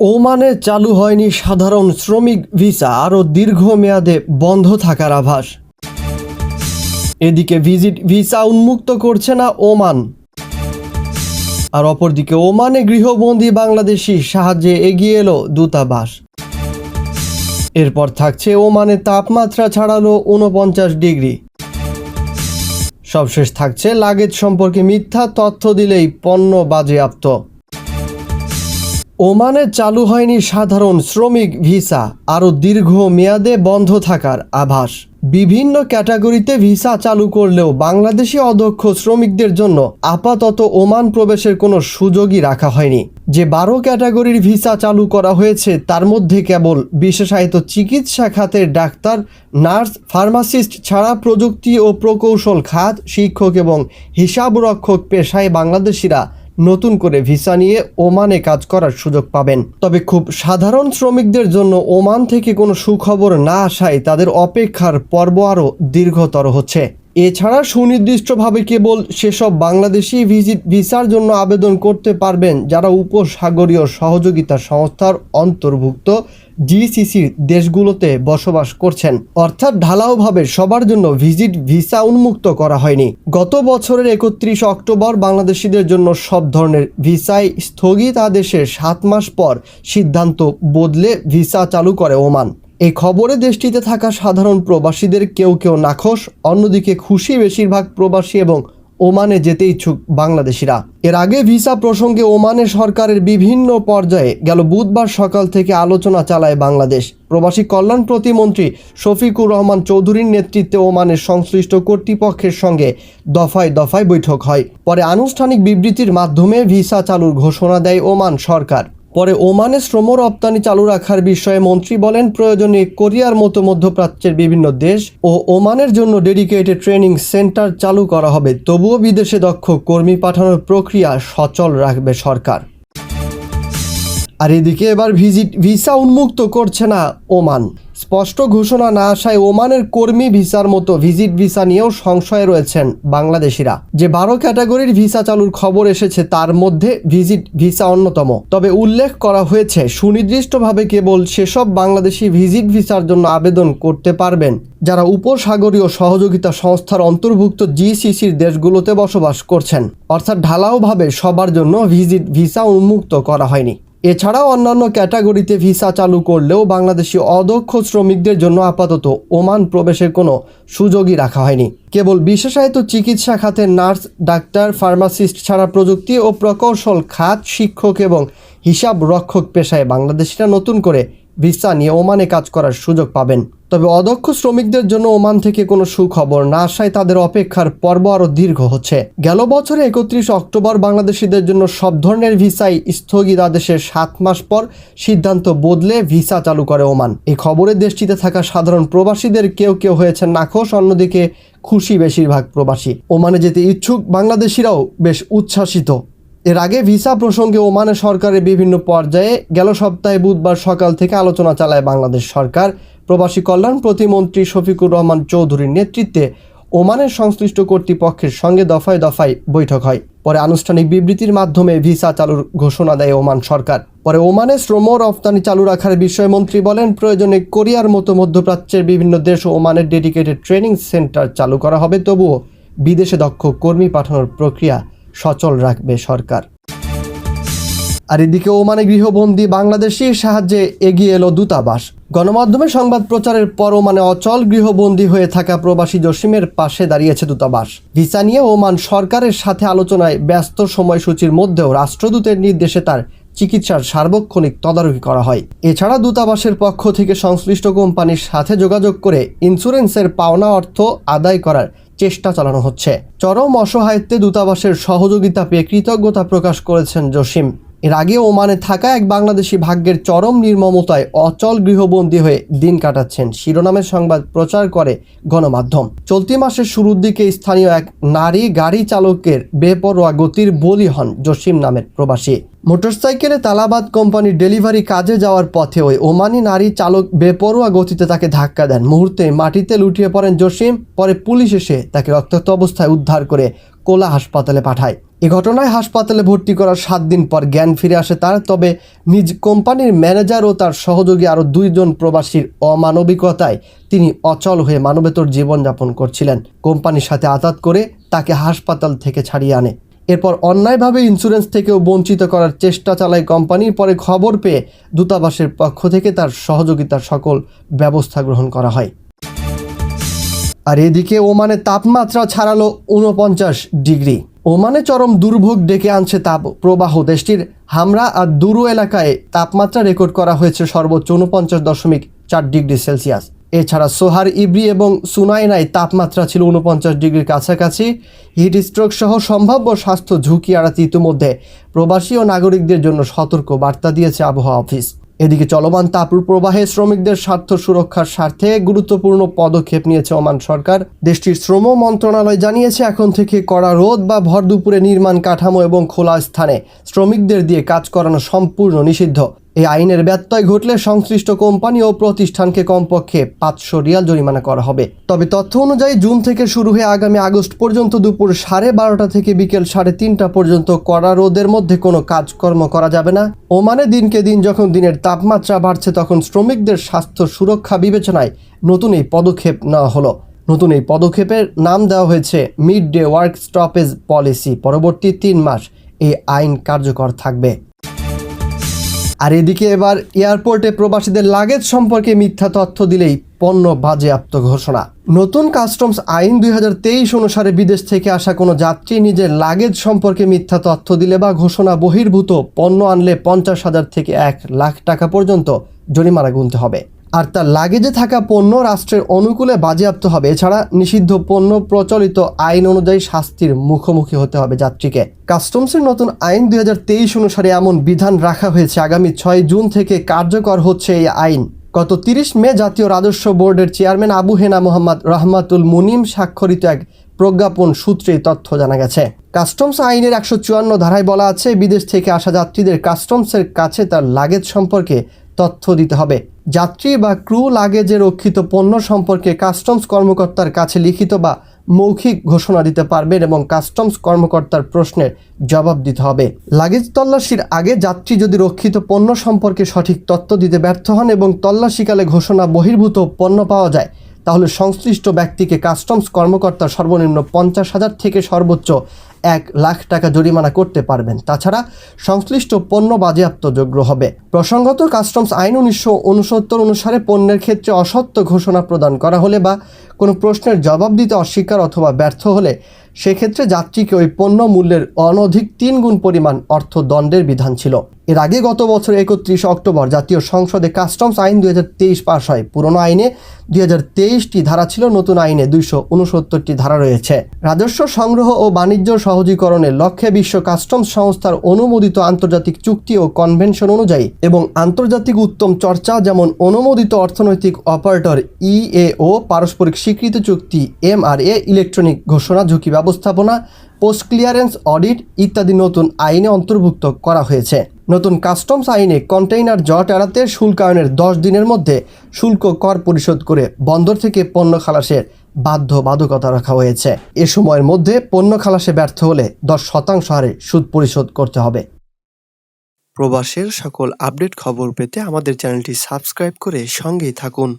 ওমানে চালু হয়নি সাধারণ শ্রমিক ভিসা, আরও দীর্ঘমেয়াদে বন্ধ থাকার আভাস। এদিকে ভিজিট ভিসা উন্মুক্ত করছে না ওমান। আর অপরদিকে ওমানে গৃহবন্দী বাংলাদেশি সাহায্যে এগিয়ে এলো দূতাবাস। এরপর থাকছে ওমানে তাপমাত্রা ছাড়ালো উনপঞ্চাশ ডিগ্রি। সবশেষ থাকছে লাগেজ সম্পর্কে মিথ্যা তথ্য দিলেই পণ্য বাজেয়াপ্ত। ওমানে চালু হয়নি সাধারণ শ্রমিক ভিসা, আরও দীর্ঘ মেয়াদে বন্ধ থাকার আভাস। বিভিন্ন ক্যাটাগরিতে ভিসা চালু করলেও বাংলাদেশি অদক্ষ শ্রমিকদের জন্য আপাতত ওমান প্রবেশের কোনো সুযোগই রাখা হয়নি। যে বারো ক্যাটাগরির ভিসা চালু করা হয়েছে, তার মধ্যে কেবল বিশেষায়িত চিকিৎসা খাতের ডাক্তার, নার্স, ফার্মাসিস্ট ছাড়া প্রযুক্তি ও প্রকৌশল খাত, শিক্ষক এবং হিসাবরক্ষক পেশায় বাংলাদেশিরা নতুন করে ভিসা নিয়ে ওমানে কাজ করার সুযোগ পাবেন। তবে খুব সাধারণ শ্রমিকদের জন্য ওমান থেকে কোনো সুখবর না আসায় তাদের অপেক্ষার পর্ব আরও দীর্ঘতর হচ্ছে। এছাড়া সুনির্দিষ্টভাবে কেবল সেসব বাংলাদেশি ভিজিট ভিসার জন্য আবেদন করতে পারবেন যারা উপসাগরীয় সহযোগিতা সংস্থার অন্তর্ভুক্ত জিসিসির দেশগুলোতে বসবাস করছেন। অর্থাৎ ঢালাওভাবে সবার জন্য ভিজিট ভিসা উন্মুক্ত করা হয়নি। গত বছরের একত্রিশ অক্টোবর বাংলাদেশিদের জন্য সব ধরনের ভিসায় স্থগিতাদেশের সাত মাস পর সিদ্ধান্ত বদলে ভিসা চালু করে ওমান। এই খবরে দেশটিতে থাকা সাধারণ প্রবাসীদের কেউ কেউ নাখোশ, অন্যদিকে খুশি বেশিরভাগ প্রবাসী এবং ওমানে যেতে ইচ্ছুক বাংলাদেশিরা। এর আগে ভিসা প্রসঙ্গে ওমানে সরকারের বিভিন্ন পর্যায়ে গেল বুধবার সকাল থেকে আলোচনা চালায় বাংলাদেশ। প্রবাসী কল্যাণ প্রতিমন্ত্রী শফিকুর রহমান চৌধুরীর নেতৃত্বে ওমানের সংশ্লিষ্ট কর্তৃপক্ষের সঙ্গে দফায় দফায় বৈঠক হয়। পরে আনুষ্ঠানিক বিবৃতির মাধ্যমে ভিসা চালুর ঘোষণা দেয় ওমান সরকার। পরে ওমানে শ্রম রপ্তানি চালু রাখার বিষয়ে মন্ত্রী বলেন, প্রয়োজনে কোরিয়ার মতো মধ্যপ্রাচ্যের বিভিন্ন দেশ ও ওমানের জন্য ডেডিকেটেড ট্রেনিং সেন্টার চালু করা হবে। তবুও বিদেশে দক্ষ কর্মী পাঠানোর প্রক্রিয়া সচল রাখবে সরকার। আর এদিকে এবার ভিজিট, ভিসা উন্মুক্ত করছে না ওমান। স্পষ্ট ঘোষণা না আসায় ওমানের কর্মী ভিসার মতো ভিজিট ভিসা নিয়েও সংশয়ে রয়েছেন বাংলাদেশিরা। যে বারো ক্যাটাগরির ভিসা চালুর খবর এসেছে, তার মধ্যে ভিজিট ভিসা অন্যতম। তবে উল্লেখ করা হয়েছে, সুনির্দিষ্টভাবে কেবল সেসব বাংলাদেশি ভিজিট ভিসার জন্য আবেদন করতে পারবেন, যারা উপসাগরীয় সহযোগিতা সংস্থার অন্তর্ভুক্ত জিসিসির দেশগুলোতে বসবাস করছেন। অর্থাৎ ঢালাওভাবে সবার জন্য ভিজিট ভিসা উন্মুক্ত করা হয়নি। এছাড়াও অন্যান্য ক্যাটাগরিতে ভিসা চালু করলেও বাংলাদেশি অদক্ষ শ্রমিকদের জন্য আপাতত ওমান প্রবেশের কোনো সুযোগই রাখা হয়নি। কেবল বিশেষায়িত চিকিৎসা খাতে নার্স, ডাক্তার, ফার্মাসিস্ট ছাড়া প্রযুক্তি ও প্রকৌশল খাত, শিক্ষক এবং হিসাব রক্ষক পেশায় বাংলাদেশিরা নতুন করে ভিসা নিয়ে ওমানে কাজ করার সুযোগ পাবেন। তবে অদক্ষ শ্রমিকদের জন্য ওমান থেকে কোনো সুখবর না আসায় তাদের অপেক্ষার পর্ব আরও দীর্ঘ হচ্ছে। গেল বছরে একত্রিশ অক্টোবর বাংলাদেশিদের জন্য সব ধরনের ভিসাই স্থগিতাদেশের সাত মাস পর সিদ্ধান্ত বদলে ভিসা চালু করে ওমান। এই খবরে দেশটিতে থাকা সাধারণ প্রবাসীদের কেউ কেউ হয়েছেন নাখোশ, অন্যদিকে খুশি বেশিরভাগ প্রবাসী। ওমানে যেতে ইচ্ছুক বাংলাদেশিরাও বেশ উচ্ছ্বাসিত। এর আগে ভিসা প্রসঙ্গে ওমানে সরকারের বিভিন্ন পর্যায়ে গেল সপ্তাহে বুধবার সকাল থেকে আলোচনা চালায় বাংলাদেশ সরকার। প্রবাসী কল্যাণ প্রতিমন্ত্রী শফিকুর রহমান চৌধুরীর নেতৃত্বে ওমানের সংশ্লিষ্ট কর্তৃপক্ষের সঙ্গে দফায় দফায় বৈঠক হয়। পরে আনুষ্ঠানিক বিবৃতির মাধ্যমে ভিসা চালুর ঘোষণা দেয় ওমান সরকার। পরে ওমানে শ্রম রপ্তানি চালু রাখার বিষয়ে মন্ত্রী বলেন, প্রয়োজনে কোরিয়ার মতো মধ্যপ্রাচ্যের বিভিন্ন দেশ ওমানের ডেডিকেটেড ট্রেনিং সেন্টার চালু করা হবে। তবুও বিদেশে দক্ষ কর্মী পাঠানোর প্রক্রিয়া সচল রাখবে সরকার। আর এদিকে ওমানে গৃহবন্দী বাংলাদেশির সাহায্যে এগিয়ে এলো দূতাবাস। গণমাধ্যমে সংবাদ প্রচারের পর ওমানে অচল গৃহবন্দী হয়ে থাকা প্রবাসী জসিমের পাশে দাঁড়িয়েছে দূতাবাস। ভিসা নিয়ে ওমান সরকারের সাথে আলোচনায় ব্যস্ত সময়সূচির মধ্যেও রাষ্ট্রদূতের নির্দেশে তার চিকিৎসার সার্বক্ষণিক তদারকি করা হয়। এছাড়া দূতাবাসের পক্ষ থেকে সংশ্লিষ্ট কোম্পানির সাথে যোগাযোগ করে ইন্স্যুরেন্সের পাওনা অর্থ আদায় করার চেষ্টা চালানো হচ্ছে। চরম অসহায়ত্বে দূতাবাসের সহযোগিতা পেয়ে কৃতজ্ঞতা প্রকাশ করেছেন জসিম। এর আগে ওমানে থাকা এক বাংলাদেশি ভাগ্যের চরম নির্মমতায় অচল গৃহবন্দী হয়ে দিন কাটাচ্ছেন। শিরোনামের সংবাদ প্রচার করে গণমাধ্যম। চলতি মাসের শুরুর দিকে স্থানীয় এক নারী গাড়ি চালকের বেপরোয়া গতির বলি হন জসিম নামের প্রবাসী। মোটরসাইকেলে তালাবাদ কোম্পানির ডেলিভারি কাজে যাওয়ার পথে ওই ওমানি নারী চালক বেপরোয়া গতিতে তাকে ধাক্কা দেন। মুহূর্তে মাটিতে লুটিয়ে পড়েন জসিম, পরে পুলিশ এসে তাকে রক্তাক্ত অবস্থায় উদ্ধার করে কোলা হাসপাতালে পাঠায়। এ ঘটনায় হাসপাতালে ভর্তি করার সাত দিন পর জ্ঞান ফিরে আসে তার, তবে নিজ কোম্পানির ম্যানেজার ও তার সহযোগী আরও দুইজন প্রবাসীর অমানবিকতায় তিনি অচল হয়ে মানবেতর জীবনযাপন করছিলেন। কোম্পানির সাথে আঘাত করে তাকে হাসপাতাল থেকে ছাড়িয়ে আনে। এরপর অন্যায়ভাবে ইন্স্যুরেন্স থেকেও বঞ্চিত করার চেষ্টা চালায় কোম্পানি পরে খবর পেয়ে দূতাবাসের পক্ষ থেকে তার সহযোগিতার সকল ব্যবস্থা গ্রহণ করা হয়। আর এদিকে ওমানে তাপমাত্রা ছাড়ালো উনপঞ্চাশ ডিগ্রি। ওমানে চরম দুর্ভোগ ডেকে আনছে তাপ প্রবাহ। দেশটির হামরা আর দুরু এলাকায় তাপমাত্রা রেকর্ড করা হয়েছে সর্বোচ্চ উনপঞ্চাশ দশমিক চার ডিগ্রি সেলসিয়াস। এছাড়া সোহার, ইব্রি এবং সুনাইনায় তাপমাত্রা ছিল উনপঞ্চাশ ডিগ্রির কাছাকাছি। হিট স্ট্রোক সহ সম্ভাব্য স্বাস্থ্য ঝুঁকি এড়াতে ইতিমধ্যে প্রবাসী ও নাগরিকদের জন্য সতর্ক বার্তা দিয়েছে আবহাওয়া অফিস। এদিকে চলমান তাপ প্রবাহে শ্রমিকদের স্বার্থ সুরক্ষার স্বার্থে গুরুত্বপূর্ণ পদক্ষেপ নিয়েছে ওমান সরকার। দেশটির শ্রম মন্ত্রণালয় জানিয়েছে, এখন থেকে কড়া রোদ বা ভর দুপুরে নির্মাণ কাঠামো এবং খোলা স্থানে শ্রমিকদের দিয়ে কাজ করানো সম্পূর্ণ নিষিদ্ধ। এই আইনের ব্যত্যয় ঘটলে সংশ্লিষ্ট কোম্পানি ও প্রতিষ্ঠানকে কমপক্ষে পাঁচশো রিয়াল জরিমানা করা হবে। তবে তথ্য অনুযায়ী জুন থেকে শুরু হয়ে আগামী আগস্ট পর্যন্ত দুপুর সাড়ে বারোটা থেকে বিকেল সাড়ে তিনটা পর্যন্ত কড়া রোদের মধ্যে কোনো কাজকর্ম করা যাবে না। ওমানে দিনকে দিন যখন দিনের তাপমাত্রা বাড়ছে, তখন শ্রমিকদের স্বাস্থ্য সুরক্ষা বিবেচনায় নতুন এই পদক্ষেপ নেওয়া হলো। নতুন এই পদক্ষেপের নাম দেওয়া হয়েছে mid day work stoppage policy. পরবর্তী তিন মাস এই আইন কার্যকর থাকবে। আর এদিকে এবার এয়ারপোর্টে প্রবাসীদের লাগেজ সম্পর্কে মিথ্যা তথ্য দিলেই পণ্য বাজেয়াপ্ত ঘোষণা। নতুন কাস্টমস আইন দুই হাজার তেইশ অনুসারে বিদেশ থেকে আসা কোনো যাত্রী নিজের লাগেজ সম্পর্কে মিথ্যা তথ্য দিলে বা ঘোষণা বহির্ভূত পণ্য আনলে পঞ্চাশ হাজার থেকে এক লাখ টাকা পর্যন্ত জরিমানা গুনতে হবে। আর তার লাগেজে থাকা পণ্য রাষ্ট্রের অনুকূলে বাজেয়াপ্ত হবে। এছাড়া নিষিদ্ধ পণ্য প্রচলিত আইন অনুযায়ী শাস্তির মুখোমুখি হতে হবে যাত্রীকে। কাস্টমসের নতুন আইন দু হাজার তেইশ অনুসারে এমন বিধান রাখা হয়েছে। আগামী ছয় জুন থেকে কার্যকর হচ্ছে এই আইন। গত তিরিশ মে জাতীয় রাজস্ব বোর্ডের চেয়ারম্যান আবু হেনা মোহাম্মদ রহমাতুল মুনিম স্বাক্ষরিত এক প্রজ্ঞাপন সূত্রে তথ্য জানা গেছে। কাস্টমস আইনের একশো চুয়ান্ন ধারায় বলা আছে, বিদেশ থেকে আসা যাত্রীদের কাস্টমসের কাছে তার লাগেজ সম্পর্কে তথ্য দিতে হবে। যাত্রী বা ক্রু লাগেজে রক্ষিত পণ্য সম্পর্কে কাস্টমস কর্মকর্তার কাছে লিখিত বা মৌখিক ঘোষণা দিতে পারবেন এবং কাস্টমস কর্মকর্তার প্রশ্নের জবাব দিতে হবে। লাগেজ তল্লাশির আগে যাত্রী যদি রক্ষিত পণ্য সম্পর্কে সঠিক তথ্য দিতে ব্যর্থ হন এবং তল্লাশিকালে ঘোষণা বহির্ভূত পণ্য পাওয়া যায়, তাহলে সংশ্লিষ্ট ব্যক্তিকে কাস্টমস কর্মকর্তা সর্বনিম্ন পঞ্চাশ হাজার থেকে সর্বোচ্চ এক লাখ টাকা জরিমানা করতে পারবেন। তাছাড়া সংশ্লিষ্ট পণ্য বাজেয়াপ্ত যোগ্য হবে। প্রসঙ্গত, কাস্টমস আইন উনিশশো উনসত্তর অনুসারে পণ্যের ক্ষেত্রে অসত্য ঘোষণা প্রদান করা হলে বা কোনো প্রশ্নের জবাব দিতে অস্বীকার অথবা ব্যর্থ হলে সেক্ষেত্রে যাত্রীকে ওই পণ্য মূল্যের অনধিক তিন গুণ পরিমাণ অর্থ দণ্ডের বিধান ছিল। এর আগে গত বছর একত্রিশ অক্টোবর জাতীয় সংসদে কাস্টমস আইন দুই তেইশ পাশ হয়। পুরনো আইনে দুই তেইশটি ধারা ছিল, নতুন আইনে দুইশো উনসত্তরটি ধারা রয়েছে। রাজস্ব সংগ্রহ ও বাণিজ্য সহজীকরণের লক্ষ্যে বিশ্ব কাস্টমস সংস্থার অনুমোদিত আন্তর্জাতিক চুক্তি ও কনভেনশন অনুযায়ী এবং আন্তর্জাতিক উত্তম চর্চা, যেমন অনুমোদিত অর্থনৈতিক অপারেটর ইএও পারস্পরিক স্বীকৃত চুক্তি এমআরএ ইলেকট্রনিক ঘোষণা, ঝুঁকি ব্যবস্থাপনা, পোস্ট ক্লিয়ারেন্স অডিট ইত্যাদি নতুন আইনে অন্তর্ভুক্ত করা হয়েছে। নতুন কাস্টমস আইনে কন্টেইনার জট এড়াতে শুল্কায়নের দশ দিনের মধ্যে শুল্ক কর পরিশোধ করে বন্দর থেকে পণ্য খালাসের বাধ্য বাধকতা রাখা হয়েছে। এ সময়ের মধ্যে পণ্য খালাসে ব্যর্থ হলে দশ শতাংশ হারে সুদ পরিশোধ করতে হবে। প্রবাসের সকল আপডেট খবর পেতে আমাদের চ্যানেলটি সাবস্ক্রাইব করে সঙ্গেই থাকুন।